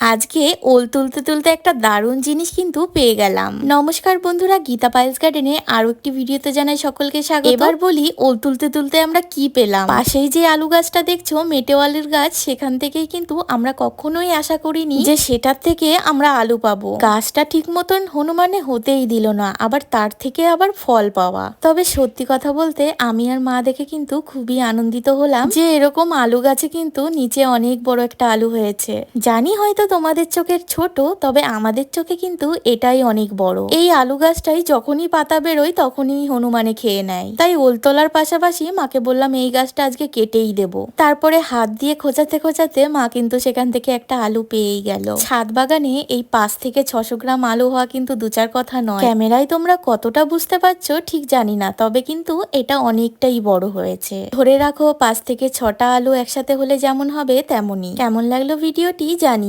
আজকে ওল তুলতে তুলতে একটা দারুণ জিনিস কিন্তু পেয়ে গেলাম। নমস্কার বন্ধুরা, গীতা পাইলস গার্ডেনে আরও একটি ভিডিওতে জানাই সকলকে স্বাগত। এবার বলি, ওল তুলতে তুলতে আমরা কি পেলাম? পাশেই যে আলু গাছটা দেখছ, মেটেওয়ালের গাছ, সেখান থেকেই কিন্তু আমরা কখনোই আশা করিনি যে সেটার থেকে আমরা আলু পাবো। গাছটা ঠিক মতন হনুমানে হতেই দিল না, আবার তার থেকে আবার ফল পাওয়া। তবে সত্যি কথা বলতে, আমি আর মা দেখে কিন্তু খুবই আনন্দিত হলাম যে এরকম আলু গাছে কিন্তু নিচে অনেক বড় একটা আলু হয়েছে। জানি হয়তো তোমাদের চোখের ছোট, তবে আমাদের চোখে কিন্তু এটাই অনেক বড়। এই আলু গাছটাই যখনই পাতা বেরোয়, তখনই হনুমানে খেয়ে নেয়। তাই ওল তোলার পাশাপাশি মাকে বললাম, এই গাছটা আজকে কেটেই দেব। তারপরে হাত দিয়ে খোঁচাতে খোঁচাতে মা কিন্তু সেখান থেকে একটা আলু পেয়েই গেল। ছাদ বাগানে এই পাঁচ থেকে ছশো গ্রাম আলু হওয়া কিন্তু দু চার কথা নয়। ক্যামেরায় তোমরা কতটা বুঝতে পারছ ঠিক জানি না, তবে কিন্তু এটা অনেকটাই বড় হয়েছে। ধরে রাখো, পাঁচ থেকে ছটা আলু একসাথে হলে যেমন হবে তেমনই। কেমন লাগল ভিডিওটি জানি